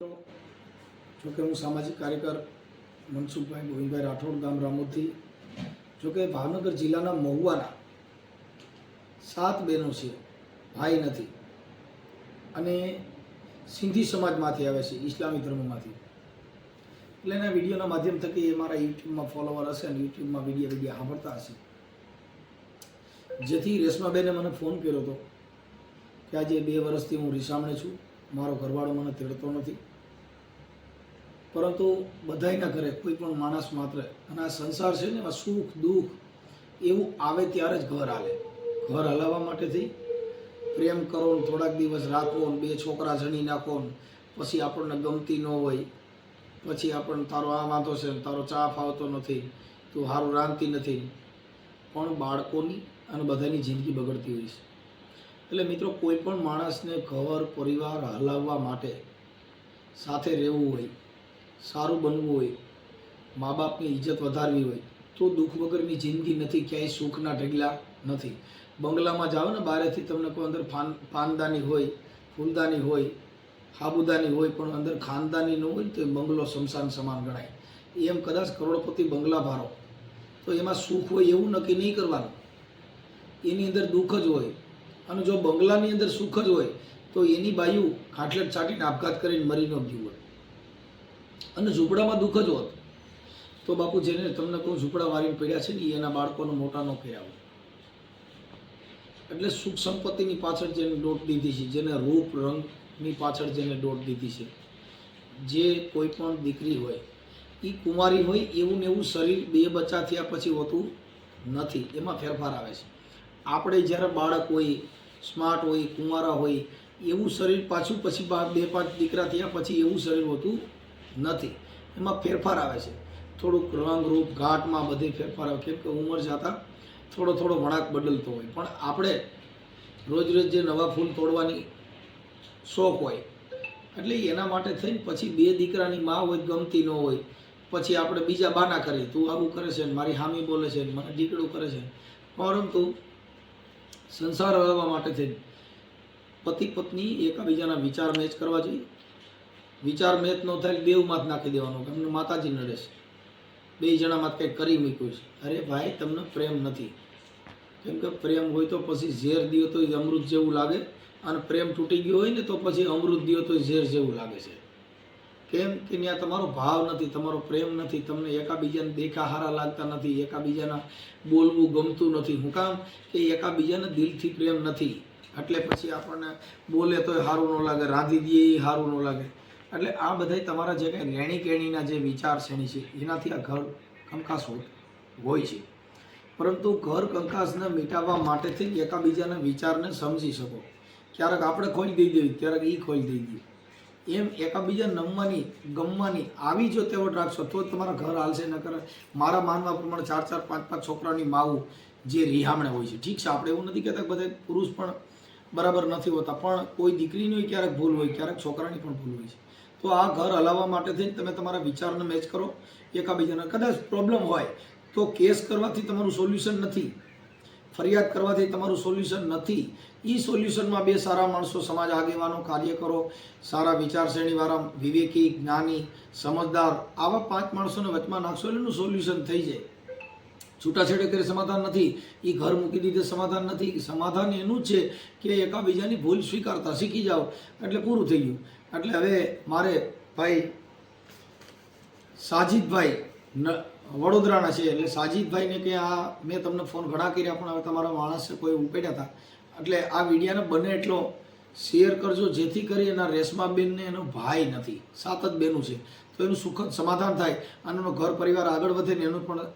જોકે હું સામાજિક કાર્યકર મનસુખભાઈ ગોવિંદભાઈ રાઠોડ ગામ રામોદથી જોકે ભાવનગર જિલ્લાના મહુવાના સાત બહેનો છે, ભાઈ નથી. અને સિંધી સમાજમાંથી આવે છે, ઇસ્લામી ધર્મમાંથી. એટલે એના વિડીયોના માધ્યમ થકી એ મારા યુટ્યુબમાં ફોલોવર હશે અને યુટ્યુબમાં વીડિયો વીડિયો સાંભળતા હશે. જેથી રેશમાબેને મને ફોન કર્યો હતો કે આજે બે વર્ષથી હું રીસામણે છું, મારો ઘરવાળો મને તેડતો નથી. પરંતુ બધાયના ઘરે કોઈ પણ માણસ માત્ર અને આ સંસાર છે ને એમાં સુખ, દુઃખ એવું આવે ત્યારે જ ઘર હાલે. ઘર હલાવવા માટેથી પ્રેમ કરો ને થોડાક દિવસ રાખો ને બે છોકરા જણી નાખો ને પછી આપણને ગમતી ન હોય, પછી આપણને તારો આ વાંધો છે ને તારો ચા ફાવતો નથી, તું સારું રાંધતી નથી. પણ બાળકોની અને બધાની જિંદગી બગડતી હોય છે. એટલે મિત્રો કોઈ પણ માણસને ઘર, પરિવાર હલાવવા માટે સાથે રહેવું હોય સારું બનવું હોય, મા બાપની ઇજ્જત વધારવી હોય, તો દુઃખ વગરની જિંદગી નથી, ક્યાંય સુખના ઢગલા નથી. બંગલામાં જાઓ ને, બારેથી તમને કોઈ અંદર ફાન પાનદાની હોય, ફૂલદાની હોય, હાબુદાની હોય, પણ અંદર ખાનદાની ન હોય તો એ બંગલો શમશાન સમાન ગણાય. એમ કદાચ કરોડપતિ બંગલા ભારો. તો એમાં સુખ હોય એવું નક્કી નહીં કરવાનું. એની અંદર દુઃખ જ હોય. અને જો બંગલાની અંદર સુખ જ હોય, તો એની બાયુ ખાટલેટ ચાટીને આપઘાત કરીને મરી ન ગયું હોય. અને ઝૂંપડામાં દુઃખ જ હોત. તો બાપુ જેને તમને કહું ઝૂંપડા વારીને પડ્યા છે ને એના બાળકોનો મોટા ન ફેરાવો એટલે સુખ સંપત્તિની પાછળ જેને દોટ દીધી છે, જેને રૂપ રંગની પાછળ જેને દોટ દીધી છે, જે કોઈ પણ દીકરી હોય એ કુંવારી હોય એવું ને એવું શરીર બે બચ્ચા થયા પછી હોતું નથી. એમાં ફેરફાર આવે છે. આપણે જ્યારે બાળક હોય, સ્માર્ટ હોય, કુંવારા હોય, એવું શરીર પાછું પછી બે પાંચ દીકરા થયા પછી એવું શરીર હોતું નથી. એમાં ફેરફાર આવે છે. થોડુંક રંગ રૂપ ઘાટમાં બધે ફેરફાર આવે. કેમ કે ઉંમર જતાં થોડો થોડો વળાંક બદલતો હોય. પણ આપણે રોજ રોજ જે નવા ફૂલ તોડવાની શોખ હોય, એટલે એના માટે થઈને પછી બે દીકરાની મા હોય, ગમતી ન હોય, પછી આપણે બીજા બાના કરીએ. તું આવું કરે છે મારી હામી બોલે છે મને દીકડું કરે છે પરંતુ સંસાર રહેવા માટે થઈને પતિ પત્ની એકબીજાના વિચાર મેચ કરવા જોઈએ. વિચાર મેચ ન થાય દેવમાં જ નાખી દેવાનો કે અમને માતાજી નડે છે. બે જણામાં કંઈક કરી મૂક્યું છે. અરે ભાઈ, તમને પ્રેમ નથી. કેમ કે પ્રેમ હોય તો પછી ઝેર દિયો તો અમૃત જેવું લાગે અને પ્રેમ તૂટી ગયો હોય ને તો પછી અમૃત દિયો તો ઝેર જેવું લાગે છે. કેમ કે ત્યાં તમારો ભાવ નથી, તમારો પ્રેમ નથી, તમને એકાબીજાને દેખા હારા લાગતા નથી, એકાબીજાના બોલવું ગમતું નથી. હું કામ કે એકાબીજાને દિલથી પ્રેમ નથી. એટલે પછી આપણને બોલે તોય સારું ન લાગે, રાંધી દઈએ એ સારું ન લાગે. એટલે આ બધાય તમારા જે કંઈ રેણી કેણીના જે વિચાર શ્રેણી છે, એનાથી આ ઘર કંકાસ હોય છે. પરંતુ ઘર કંકાસને મિટાવવા માટેથી એકાબીજાના વિચારને સમજી શકો. ક્યારેક આપણે ખોલી દઈ દેવી, ક્યારેક એ ખોલી દઈ દઈએ એમ એકાબીજા નમવાની, ગમવાની, આવી જો તેવડ રાખશો, તો તમારા ઘર હાલશે ન કરે મારા માનવા પ્રમાણે ચાર ચાર, પાંચ પાંચ છોકરાની માવું જે રિહામણે હોય છે. ઠીક છે, આપણે એવું નથી કહેતા બધા પુરુષ પણ બરાબર નથી હોતા, પણ કોઈ દીકરીની ક્યારેક ભૂલ હોય, ક્યારેક છોકરાની પણ ભૂલ હોય છે. તો આ ઘર હલાવવા માટે થઈને તમે તમારા વિચારને મેચ કરો. એકાબીજાને કદાચ પ્રોબ્લેમ હોય તો કેસ કરવાથી તમારું સોલ્યુશન નથી. ફરિયાદ કરવાથી તમારું સોલ્યુશન નથી. એ સોલ્યુશનમાં બે સારા માણસો સમાજ આગેવાનો કાર્ય કરો સારા વિચારશ્રેણીવાળા વિવેકી, જ્ઞાની, સમજદાર આવા પાંચ માણસોને વચમાં નાખશો એનું સોલ્યુશન થઈ જાય. છૂટાછેડે કરે સમાધાન નથી. એ ઘર મૂકી દીધે સમાધાન નથી. સમાધાન એનું જ છે કે એકાબીજાની ભૂલ સ્વીકારતા. શીખી જાઓ. એટલે પૂરું થઈ ગયું. એટલે હવે મારે ભાઈ સાજીદભાઈ વડોદરાના છે. એટલે સાજીદભાઈને કે આ, મેં તમને ફોન ઘણા કર્યા, પણ હવે તમારા માણસ કોઈ ઉપડ્યા હતા. એટલે આ વિડીયાને બને એટલો શેર કરજો, જેથી કરી એના રેશમાબેનને એનો ભાઈ નથી. સાત જ બેનું છે. તો એનું સુખદ સમાધાન થાય અને એનો ઘર પરિવાર આગળ વધે ને એનું પણ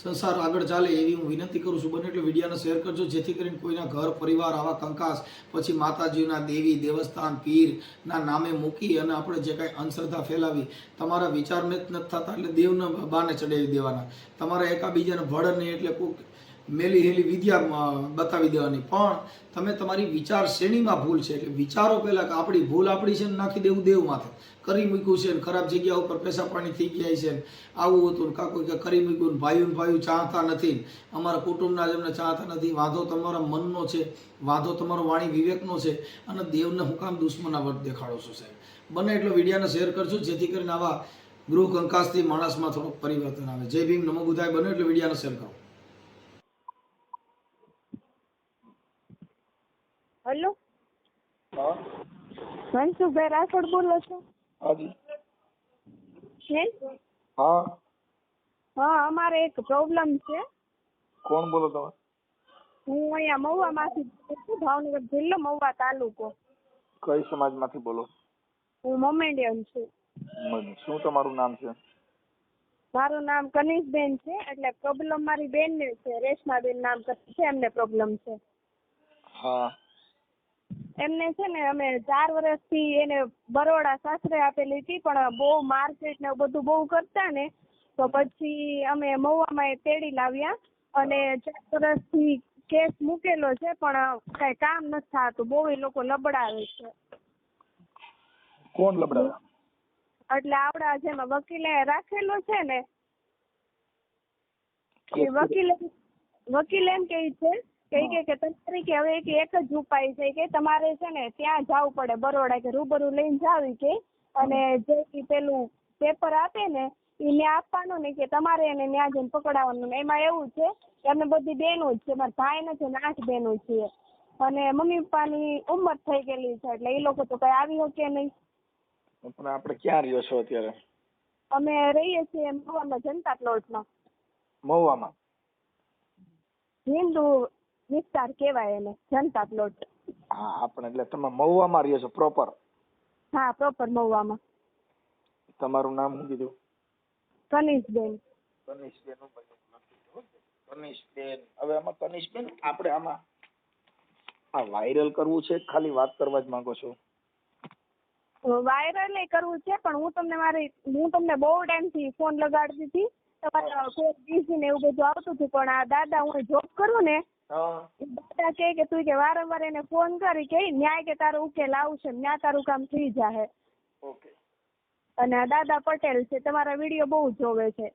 સંસાર આગળ ચાલે એવી હું વિનંતી કરું છું. બને એટલે વિડીયોને શેર કરજો, જેથી કરીને કોઈના ઘર, પરિવાર આવા કંકાસ પછી માતાજીના દેવી, દેવસ્થાન પીરના નામે મૂકી અને આપણે જે કાંઈ અંધશ્રદ્ધા ફેલાવી, તમારા વિચારને જ નથી થતા એટલે દેવને બાને ચડાવી દેવાના. તમારા એકાબીજાને ભળ નહીં એટલે કોઈક મેલી હેલી વિદ્યા બતાવી દેવાની. પણ તમે તમારી વિચાર શ્રેણીમાં ભૂલ છે. એટલે વિચારો પહેલાં કે આપણી ભૂલ આપણી છે ને નાખી દેવું દેવ માથે. કરી મૂક્યું છે ને ખરાબ જગ્યા ઉપર પૈસા પાણી થઈ ગયા છે. ને આવું હતું ને કાંઈ કે કરી મૂક્યું ભાઈઓ ને ભાઈઓ ચાહતા નથી અમારા કુટુંબના જ એમને ચાહતા નથી. વાંધો તમારા મનનો છે વાંધો તમારો વાણી વિવેકનો છે અને દેવને હું કામ દુશ્મના વર્ત દેખાડો છું સાહેબ. બને એટલો વિડીયોને શેર કરજો જેથી કરીને આવા ગૃહ કંકાસથી માણસમાં થોડુંક પરિવર્તન આવે. જય ભીમ નમો બુધાય બને એટલો વિડીયોને શેર કરો. હેલો? હા? મનસુખભાઈ રાઠોડ બોલો છો. હાજી. હે? હા. હા અમારે એક પ્રોબ્લેમ છે. કોણ બોલો તમે? હું અહીંયા મહુવા માંથી ભાવનગર જિલ્લો મહુવા તાલુકો. કઈ સમાજમાંથી બોલો? હું મોમેડિયન છું. શું તમારું નામ છે? મારું નામ કનિષબેન છે એટલે પ્રોબ્લેમ મારી બેનને છે રેશમાબેન નામ છે એમને પ્રોબ્લેમ છે. હા. એમને છે ને અમે ચાર વર્ષથી એને બરોડા સાસરે આપેલી હતી પણ બહુ મારપીટ ને એવું બધું બહુ કરતા ને તો પછી અમે મહુવામાં એ તેડી લાવ્યા અને ચાર વર્ષથી કેસ મૂકેલો છે પણ કઈ કામ નથી થતું બહુ એ લોકો લબડાવે છે. કોણ લબડાવે? એટલે આવડા જેમાં વકીલે રાખેલો છે ને એ વકીલ. વકીલ એમ કે છે કે કે તમારી કે હવે કે એક જ ઉપાય છે કે તમારે છે ને ત્યાં જવું પડે બરોડા કે રૂબરૂ લઈને જાવી કે અને જે પેલું પેપર આપે ને એ ને આપવાનું ને કે તમારે એને ત્યાં જઈને પકડાવવાનું એમાં એવું છે કે અમને બધી બહેનો જ છે મારા ભાઈ નથી ને આઠ બહેનો છીએ અને મમ્મી પપ્પાની ઉંમર થઈ ગયેલી છે એટલે એ લોકો તો કઈ આવી શકે નહીં. પણ આપણે ક્યાં રહ્યો છો અત્યારે? અમે રહીએ છીએ મહુવામાં જનતા પ્લોટમાં. મહુવામાં? હિન્દુ વિસ્તાર કહેવાય એને જનતા પ્લોટ હા આપણે એટલે તમે મહુવામાં રહ્યો છો પ્રોપર હા પ્રોપર મહુવામાં. તમારું નામ શું કીધું? કનિષબેન કનિષબેન. કનિષબેન હવે આમાં કનિષબેન આપણે આમાં આ વાયરલ કરવું છે ખાલી વાત કરવા જ માંગો છો? વાયરલ એ કરવું છે પણ હું તમને મારી હું તમને બહુ ટાઈમથી ફોન લગાડતી હતી. તમારા કોઈ બીઝી ને એવું બધું આવતું હતું પણ આ દાદા હું જોબ કરું ને હા. દાદા કહે કે તું કે વારંવાર એને ફોન કરી કે ન્યાય કે તારો ઉકેલ આવશે ન્યા તારું કામ થઈ જાહે. ઓકે. અને આ દાદા પટેલ છે તમારા વીડિયો બહુ જોવે છે.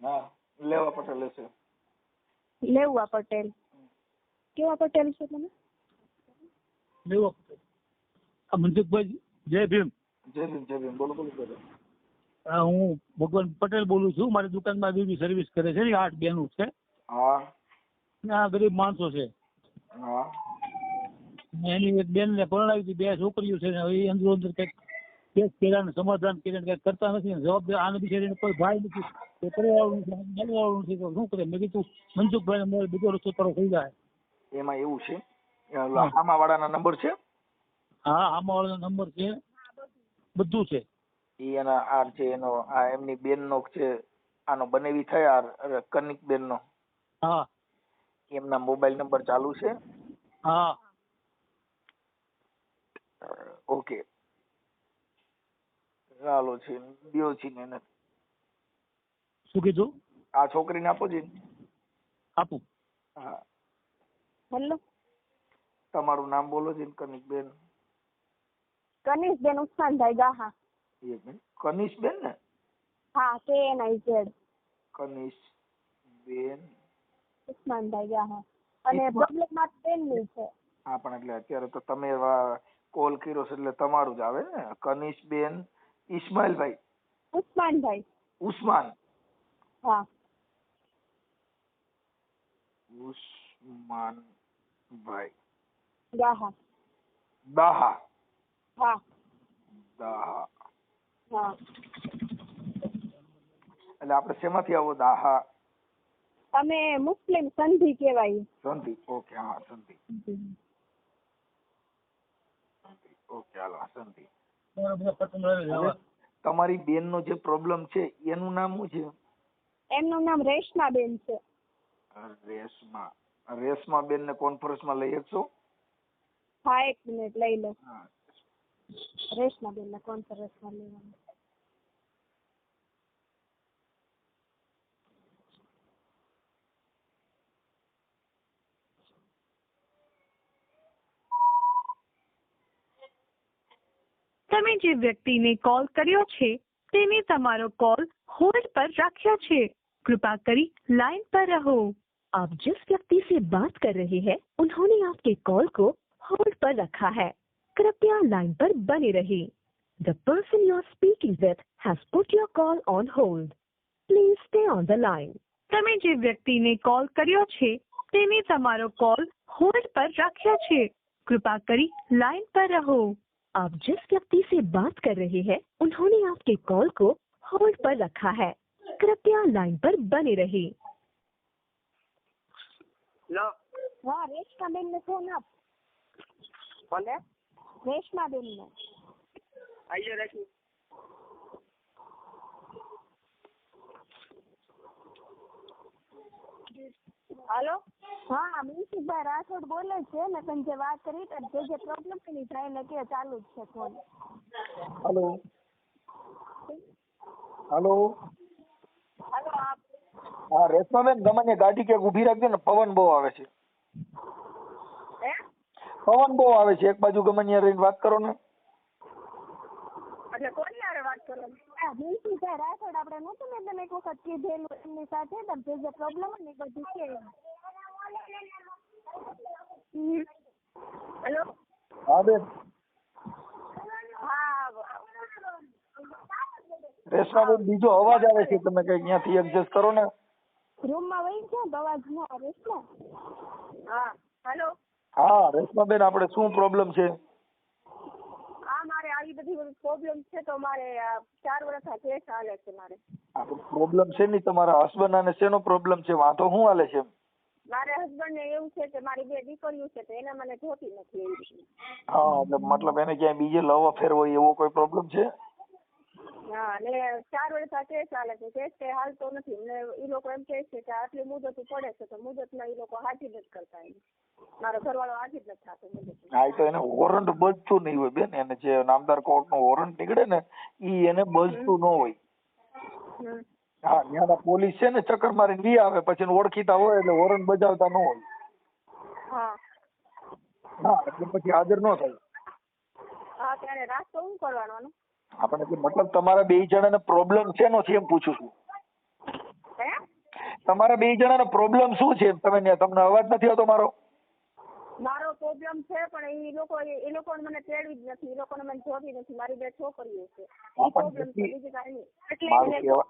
હા લેવા પટેલ છે. લેવા પટેલ. કેવા પટેલ છે તમે? લેવો આ મનસુખભાઈ જય ભીમ. જય ભીમ જય ભીમ. બોલો બોલો બોલો. આ હું ભગવાન પટેલ બોલું છું. મારી દુકાનમાં બીજી સર્વિસ કરે છે ને આઠ બેનું છે. હા. ને ગરીબ માણસો છે. એની એક બેન ને પરણાવી હતી બે છોકરીઓ છે ને હવે એ અંદરો અંદર કંઈક કેસ કર્યા ને સમાધાન કર્યા કંઈક કરતા નથી ને જવાબદાર આને બિચારીને કોઈ ભાઈ નથી. નથી આને મળવાવાળું નથી તો શું કરે? મેં કીધું મનસુખભાઈ ને બીજો રસ્તો તારો થઈ જાય. એમાં એવું છે? આમા વાળાના નંબર છે? હા આમાં વાળાનો નંબર છે. બધું છે. ઈ એના આ છે એનો આ એમની બેન નો છે આનો બનેવી થયા કનિક બેન નો હા. એમના મોબાઈલ નંબર ચાલુ છે? હા. ઓકે. ચાલો છે દિયો છે ને શું કીધું? આ છોકરીને આપો છે આપું. હા. હેલો તમારું નામ બોલો છે કનિકબેન કનિષબેન. ઉસ્માનભાઈ ગાહા. એક મિનિટ. કનિશ બેન ને? હા કે એન આઈ ઝેડ. કનિશ બેન ગયા ગાહા અને. પ્રોબ્લેમ માત્ર બેનની છે. હા પણ એટલે અત્યારે તો તમે કોલ કર્યો છે એટલે તમારું જ આવે ને. કનિષ બેન ઇસ્માઇલભાઈ ઉસ્માનભાઈ. ઉસ્માન. હા. ઉસ્માનભાઈ. દાહા. દાહા. હા. દાહા. હા. એટલે આપણે શેમાંથી આવો દાહા? અમે મુસ્લિમ સંધિ કહેવાય. સંધિ? ઓકે હા સંધિ. ઓકે હાલો સંધિ. તમારા બેન નો જે પ્રોબ્લેમ છે એનું નામ શું છે? એમનું નામ રેશમા બેન છે. રેશમા. રેશમા બેન ને કોન્ફરન્સમાં લઈ શકશો? હા એક મિનિટ લઈ લો. હા. રેશમાબેન ને કોન્ફરન્સમાં લેવાનું. તમે જે વ્યક્તિને કોલ કર્યો છે, તેને તમારો કોલ होल्ड पर राख्या छे कृपा करी लाइन पर रहो आप जिस व्यक्ति से बात कर रहे हैं उन्होंने आपके कॉल को होल्ड पर रखा है कृपया लाइन पर बने रहे the person you are speaking with has put your call on hold please stay on the line તમે જે વ્યક્તિને કોલ કર્યો છે, તેને તમારો કોલ હોલ્ડ પર રાખ્યા છે. કૃપા કરી લાઇન પર રહો. आप जिस व्यक्ति से बात कर रहे हैं उन्होंने आपके कॉल को होल्ड पर रखा है। कृपया लाइन पर बने रहे। हाँ, में फ़ोन आप। में। आइए હાલો? હા મ્યુનિસિપલ રાઠોડ બોલે છે ને તમે જે વાત કરી તો જે જે પ્રોબ્લેમ એની થાય ને કે ચાલુ જ છે ફોન હલો. હલો. હાલો આપ હા રેશમાબેન ગમે ગાડી ક્યાંક ઊભી રાખજો ને પવન બહુ આવે છે. હે? પવન બહુ આવે છે એક બાજુ ગમે રહીને વાત કરો ને. એટલે કોની હારે વાત કરો? હા મ્યુનિસિપલ રાઠોડ આપણે નહોતું ને તમે એક વખત કીધેલું એમની સાથે તમે જે જે પ્રોબ્લેમ ને એ બધું છે હેલો હા બેન. રેશમાબેન બીજો અવાજ આવે છે. તમે કઈ ત્યાંથી એડજસ્ટ કરો ને. રૂમમાં વહી છે અવાજ નો રેશમા? હા. હેલો હા રેશમાબેન આપણે શું પ્રોબ્લેમ છે? આવી બધી પ્રોબ્લેમ છે તો મારે ચાર વર્ષ કેસ હાલે છે મારે. પ્રોબ્લેમ છે નહીં તમારા હસબન્ડ અને શેનો પ્રોબ્લેમ છે? વાંધો શું હાલે છે મારે હસબન્ડ ને એવું છે કે મારી બે દીકરીઓ છે તો એને મને જોતી નથી એવી હા એટલે મતલબ એને ક્યાંય બીજે લવ અફેર હોય એવો કોઈ પ્રોબ્લેમ છે? હા અને ચાર વર્ષ આ કેસ ચાલે છે. કેસ કઈ હાલતો નથી. ને એ લોકો એમ કહે છે કે આટલી મુદત પડે છે તો મુદતમાં એ લોકો હાજી નથી કરતા એમ. મારો ઘરવાળો હાજી જ નથી થતો હા એ તો એને વોરંટ બજતું નહીં હોય બેન એને જે નામદાર કોર્ટનું વોરંટ નીકળે ને ઈ એને બજતું ન હોય. હા ત્યાંના પોલીસ છે ને ચક્કર મારીને વી આવે પછી ઓળખીતા હોય એટલે વોરંટ બજાવતા ન હોય. હા. હા એટલે પછી હાજર ન થાય. હા ત્યારે રાસ્તો શું કરવાનો? આપણે એટલે મતલબ તમારા બે જણાને પ્રોબ્લેમ શેનો છે એમ પૂછું છું. તમારા બે જણાનો પ્રોબ્લેમ શું છે તમે તમને અવાજ નથી આવતો મારો? મારો પ્રોબ્લેમ છે પણ એ લોકો એ લોકો મને તેડવી જ નથી એ લોકોને મને જોતી નથી. મારી બે છોકરીઓ છે. હા, એ પણ પ્રોબ્લેમ છે બીજું કાંઈ નહીં. એટલે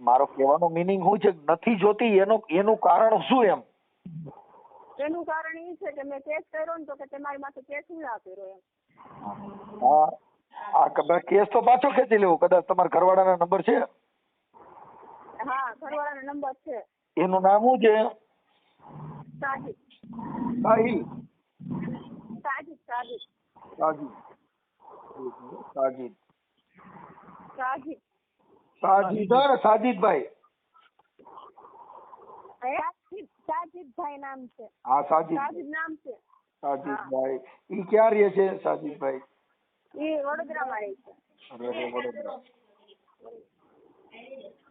મારું કહેવાનો મિનિંગ શું છે? નથી જોતી એનું એનું કારણ શું એમ? એનું કારણ એ છે કે મેં કેસ કર્યો ને તો કે તમારી માથે કેસ હું ના કર્યો એમ. આ કદાચ કેસ તો પાછો ખેંચી લેવો. કદાચ તમારા ઘરવાળાના નંબર છે? હા ઘરવાળાનો નંબર છે. એનું નામ શું છે? સાહિલ. સાહિલ. સાજિદ સાજિદ. સાજીદ. સાજીદ. સાજિદ. સાજીદ સાજિદભાઈ. નામ છે. હા સાજીદ સાજિદ નામ છે. સાજીદભાઈ. ઈ ક્યાં રહે છે સાજીદભાઈ? એ વડોદરામાં રહે છે. વડોદરા.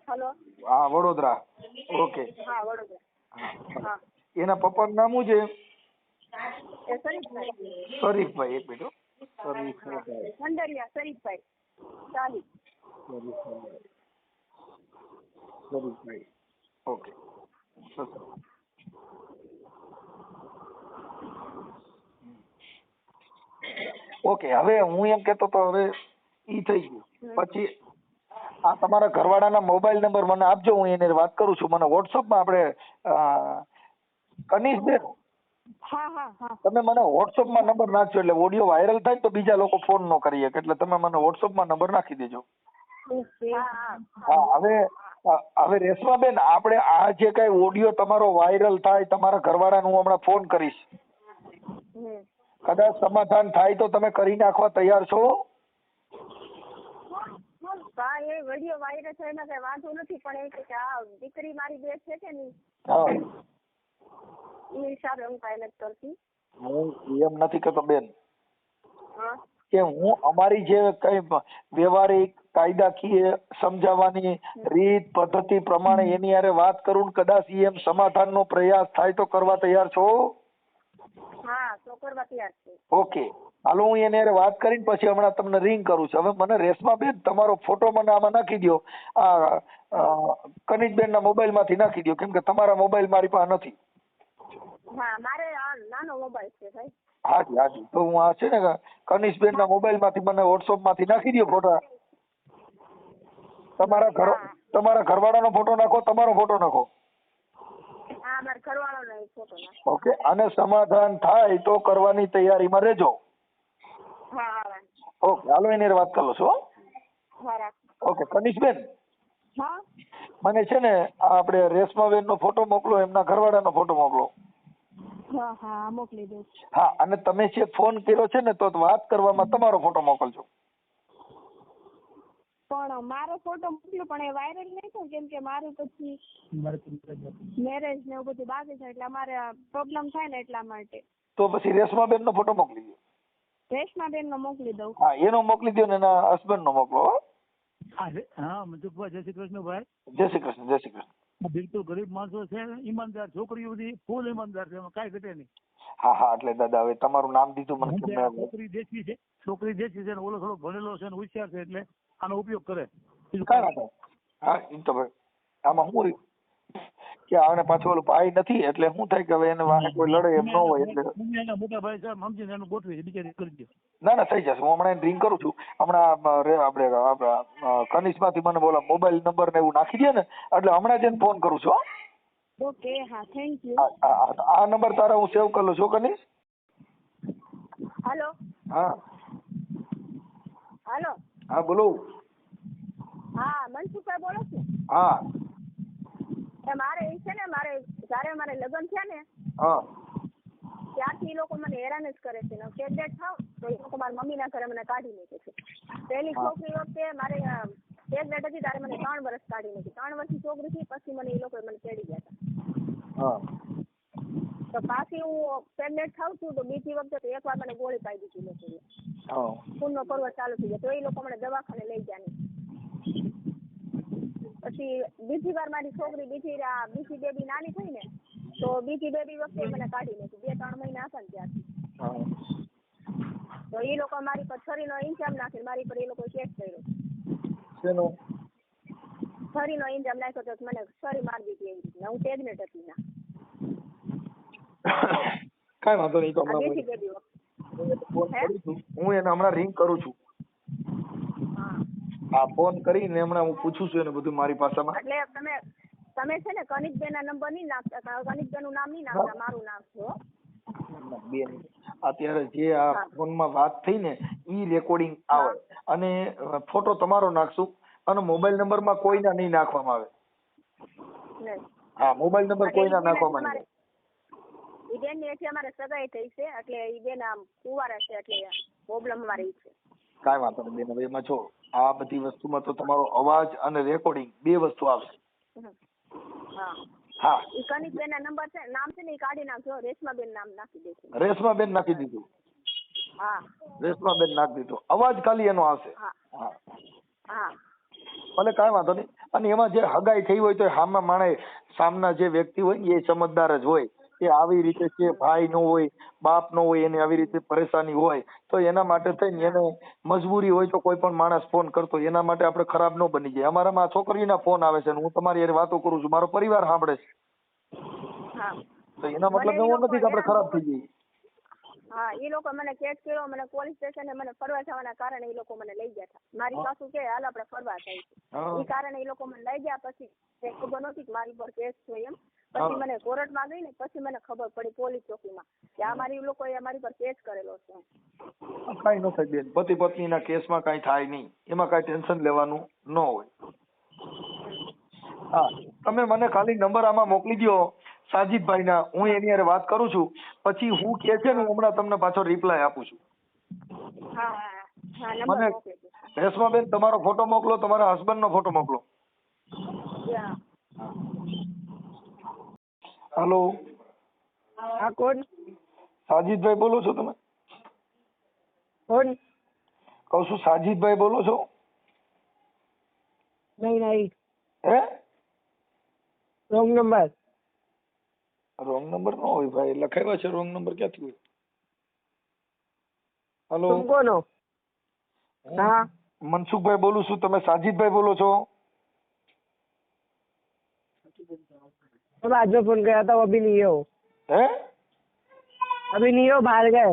હલો? હા વડોદરા. ઓકે. હા વડોદરા. એના પપ્પાનું નામ શું છે? શરીફભાઈ શરીફભાઈ એક minute Sharifbhai. Mandariya Sharifbhai. Sajid Sharifbhai. Sharifbhai okay okay હવે હું એમ કેતો તો હવે ઈ થઈ ગયું. પછી આ તમારા ઘરવાળાના મોબાઈલ નંબર મને આપજો હું એને વાત કરું છું. મને આપણે અ, કનીશબેન હા હા હા તમે મને વોટ્સઅપમાં નંબર નાખજો એટલે ઓડિયો વાયરલ થાય તો બીજા લોકો ફોન નો કરી શકે એટલે તમે મને વોટ્સઅપમાં નંબર નાખી દેજો. હા હા. હા હવે રેશમા હવે રેશમાબેન આપણે આ જે કઈ ઓડિયો તમારો વાયરલ થાય તમારા ઘરવાળાને હું હમણાં ફોન કરીશ. હમ. કદાચ સમાધાન થાય તો તમે કરી નાખવા તૈયાર છો? હા એ વીડિયો વાયરલ છે એમાં કઈ વાંધો નથી પણ એ કે આ દીકરી મારી બે છે કે નહીં હા. એ હિસાબે હું કાંઈ નથી કરતી. હું એમ નથી કહેતો બેન. કે હું અમારી જે કઈ વ્યવહારિક કાયદાકીય સમજાવવાની રીત પદ્ધતિ પ્રમાણે એની હારે વાત કરું કદાચ એમ સમાધાનનો પ્રયાસ થાય તો કરવા તૈયાર છો? હા તો કરવા તૈયાર છે. ઓકે. હાલો હું એને વાત કરીને પછી હમણાં તમને રિંગ કરું છું. હવે મને રેશમાબેન તમારો ફોટો મને આમાં નાખી દો આ કનિત બેન ના મોબાઈલમાંથી નાખી દો કેમ કે તમારા મોબાઈલ મારી પાસે નથી. હા મારે આ નાનો મોબાઈલ છે ભાઈ. હાજી હાજી. તો હું આ છે ને કનિષબેનના મોબાઈલમાંથી મને વોટ્સઅપમાંથી નાખી દો ફોટા તમારા ઘર તમારા ઘરવાળાનો ફોટો નાખો તમારો ફોટો નાખો. હા મારા ઘરવાળાનો ફોટો નાખો. ઓકે અને સમાધાન થાય તો કરવાની તૈયારીમાં રહેજો. હા ઓકે હાલો એની વાત કરો છો હો? ઓકે કનિષબેન હા? મને છે ને આપણે રેશમાબેન નો ફોટો મોકલો એમના ઘરવાળાનો ફોટો મોકલો. હા હા મોકલી દઉં હા અને તમે જે ફોન કર્યો છે ને તો વાત કરવામાં તમારો ફોટો મોકલજો. પણ મારો ફોટો મોકલ્યો પણ એ વાયરલ નહીં થયો કેમ કે મારું પછી મેરેજ ને એવું બધું બાકી છે એટલે અમારે પ્રોબ્લેમ થાય ને એટલા માટે. તો પછી રેશમાબેન નો ફોટો મોકલી દો. રેશમાબેન નો મોકલી દઉં. હા એનો મોકલી દો ને એના હસબન્ડ નો મોકલો હા. મનસુખભાઈ જય શ્રી કૃષ્ણ ભાઈ. જય શ્રી કૃષ્ણ જય શ્રી કૃષ્ણ. બિલકુલ ગરીબ માણસો છે ઈમાનદાર છોકરીઓ બધી ફૂલ ઈમાનદાર છે એમાં કાંઈ ઘટે નહીં હા હા એટલે દાદા હવે તમારું નામ દીધું મને? છોકરી દેશી છે છોકરી દેશી છે ઓલો થોડો ભણેલો છે ને હોશિયાર છે એટલે આનો ઉપયોગ કરે કાંઈ હા એ તો ભાઈ આમાં રહ્યું? કે આને પાછું ઓલું પાય નથી એટલે શું થાય કે હવે એને વાહે કોઈ લડે એમ ન હોય એટલે મોટા ભાઈ સાહેબ સમજીને એનું ગોઠવી બિચારી કરી દે. ના ના થઈ જશે. હું હમણાં એને રિંગ કરું છું. હમણાં આપણે આપણા કનિષમાંથી મને બોલા મોબાઈલ નંબર ને એવું નાખી દે ને એટલે હમણાં જ એને ફોન કરું છું ઓકે હા થેન્ક યુ આ નંબર તારા હું સેવ કરી લઉં છું કનિષ હાલો હા. હાલો હા બોલો. હા મનસુખભાઈ બોલો છો? હા. એ મારે એ છે ને મારે જ્યારે મારે લગ્ન થયા ને હા. ત્યારથી એ લોકો મને હેરાન જ કરે છે. ને કેડેટ થાવ તો એ લોકો મારા મમ્મીના ઘરે મને કાઢી મૂકે છે. પહેલી છોકરી વખતે મારે કેડેટ હતી ત્યારે મને ત્રણ વર્ષ કાઢી મૂકી. ત્રણ વર્ષની છોકરી હતી પછી મને એ લોકો મને તેડી ગયા હતા. તો પાછી હું પ્રેગ્નેટ થાઉં છું તો બીજી વખતે તો એકવાર મને ગોળી પાઈ દીધી લોકોએ. હા. ખૂનનો પર્વત ચાલુ થઈ ગયો. તો એ લોકો મને દવાખાને લઈ ગયા નહીં. પછી બીજી વાર મારી છોકરી બીજી બીજી બેબી નાની થઈ ને તો બીજી બેબી વખતે મને કાઢી મૂકી બે ત્રણ મહિના હતા ને ત્યારથી. તો એ લોકો મારી પર છરીનો ઇન્જામ નાખી મારી પર એ લોકો કેસ કર્યો. શેનો? છરીનો ઇન્જામ નાખ્યો તો મને છરી મારી દીધી એવી રીતના હું પ્રેગ્નેન્ટ હતી ના કાઈ વાંધો નહીં તો હમણાં હે? એને હમણાં રિંગ કરું છું. હા ફોન કરીને હમણાં હું પૂછું છું એને બધું મારી ભાષામાં એટલે તમે તમે છે ને કનિકબેન ના નંબર નહીં નાખતા કનિકબેનનું નામ નહીં નાખતા મારું નામ છે બેન અત્યારે જે આ ફોનમાં વાત થઈ ને ઈ રેકોર્ડિંગ આવે. અને ફોટો તમારો નાખશું અને મોબાઈલ નંબરમાં કોઈના નહીં નાખવામાં આવે. હા મોબાઈલ નંબર કોઈના નાખવામાં આવે નહીં ઈ બેનની અમારે સગાઈ થઈ છે એટલે ઈ બેન આમ કુવારા છે એટલે પ્રોબ્લેમ મારી છે. કાઈ વાંધો નહીં બેન હવે એમાં જો આ બધી વસ્તુમાં તો તમારો અવાજ અને રેકોર્ડિંગ બે વસ્તુ આવશે. હા. હા. ઈ કનિકબેન ના નંબર છે નામ છે ને ઈ કાઢી નાખજો રેશમાબેન નામ નાખી દેજો. રેશમાબેન નાખી દીધું. હા. રેશમાબેન નાખી દીધું. અવાજ ખાલી એનો આવશે. હા. હા. હા. ભલે કાંઈ વાંધો નહીં. અને એમાં જે હગાઈ થઈ હોય તો સામે માણે સામના જે વ્યક્તિ હોય ને એ સમજદાર જ હોય. કે આવી રીતે કે ભાઈ નો હોય બાપ નો હોય એને આવી રીતે પરેશાની હોય તો એના માટે થઈને એને મજબૂરી હોય તો કોઈ પણ માણસ ફોન કરતો. એના માટે આપણે ખરાબ ન બની જાય. અમારામાં છોકરીના ફોન આવે છે હું તમારી યાર વાતો કરું છું મારો પરિવાર સાંભળે છે. હા. તો એના મતલબ એવો નથી કે આપણે ખરાબ થઈ જઈએ. હા એ લોકો મને કેસ કર્યો મને પોલીસ સ્ટેશને મને ફરવા જવાના કારણે એ લોકો મને લઈ ગયા હતા. મારી સાસુ કે હાલ આપણે ફરવા જાય એ કારણે એ લોકો મને લઈ ગયા પછી ખબર નહોતી કે મારી પર કેસ છે એમ. પછી મને કોર્ટમાં ગઈ ને પછી મને ખબર પડી પોલીસ ચોકીમાં કે આ મારી લોકોએ અમારી પર કેસ કરેલો છે. કાંઈ ન થાય બેન. પતિ પત્નીના કેસમાં કાંઈ થાય નહીં. એમાં કાંઈ ટેન્શન લેવાનું ન હોય. હા. તમે મને ખાલી નંબર આમાં મોકલી દો સાજીદભાઈના હું એની હારે વાત કરું છું. પછી હું કે છે ને હમણાં તમને પાછો રિપ્લાય આપું છું. મને રેશમાબેન તમારો ફોટો મોકલો તમારા હસબન્ડનો ફોટો મોકલો. હા. હલો. હા કોણ? સાજીદભાઈ બોલો છો તમે? કોણ? કહું છું સાજીદભાઈ બોલો છો? નહીં નહીં. હે? Wrong number. રોંગ નંબર નો હોય ભાઈ લખાવ્યા છે રોંગ નંબર ક્યાંથી હોય? હેલો. કોનો? હા. મનસુખભાઈ બોલું છું તમે સાજીદભાઈ બોલો છો? तो आज में फोन किया था वो अभी नहीं हो હે अभी नहीं हो बाहर गए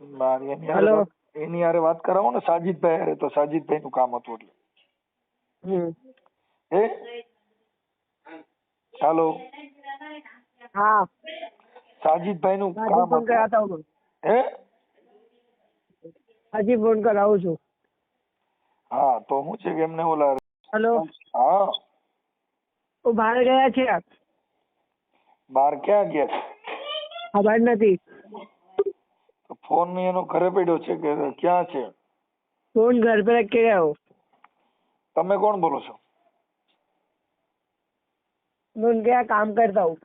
મારી એની હારે હલો. વાત- એની હારે વાત કરાવો ને સાજીદભાઈ હારે તો સાજીદભાઈ નું કામ હતું એટલે हम्म હે હાલો हाँ સાજીદભાઈ નું आज કામ फोन હતું किया था मैं હે હજી ફોન કરાવું છું હા તો હું છે કે એમને ઓલા હેલો હા તો બહાર ગયા છે બહાર ક્યાં ગયા? ખબર નથી. ફોનની એનો ઘરે પડ્યો છે કે ક્યાં છે? ફોન ઘર પર કર્યો તમે કોણ બોલો છો? હું ક્યાં કામ કરતા હું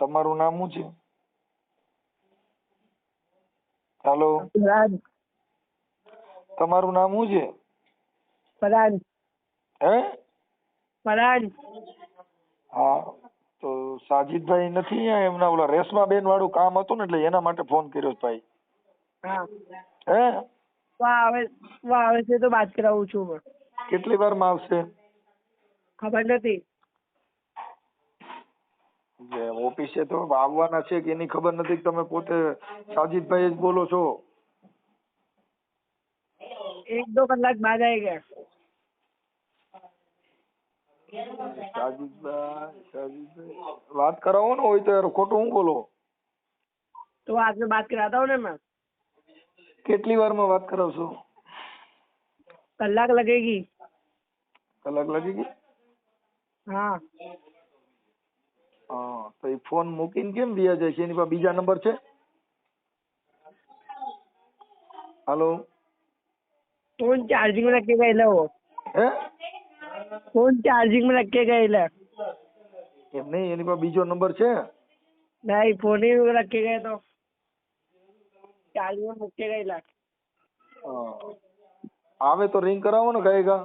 તમારું નામ શું છે? હેલો. પરાગ. તમારું નામ શું છે? પરાગ. હે? પરાણ હા તો સાજીદભાઈ નથી એમના ઓલા રેશમા બેન વાળું કામ હતું ને એટલે એના માટે ફોન કર્યો ભાઈ. હા. હે? વાહ આવે વાહ આવે છે તો વાત કરાવું છું પણ કેટલી વારમાં આવશે? ખબર નથી. જે ઓફિસે તો આવવાના છે કે એની ખબર નથી કે તમે પોતે સાજીદભાઈ જ બોલો છો? એક દો કલાક બાદ આવી ગયા. સાજીદભાઈ સાજીદભાઈ વાત કરાવો ને હોય તો યાર ખોટું હું બોલો तो आज में बात कराता हूँ ना मैं કેટલી વારમાં વાત કરાવશો कलाक लगेगी કલાક લાગી ગઈ हाँ હા તો એ ફોન મૂકીને કેમ વ્યા જાય છે એની પાસે બીજા નંબર છે હાલો फोन चार्जिंग में रख के गए वो હે ફોન ચાર્જિંગમાં રખે ગયેલા એમ નહીં એની પાસે બીજો નંબર છે? ના એ ફોન એ રખે ગયા તો? ચાર્જિંગમાં મૂકે ગયેલા આવે તો રિંગ કરાવો ને ગઈ ગા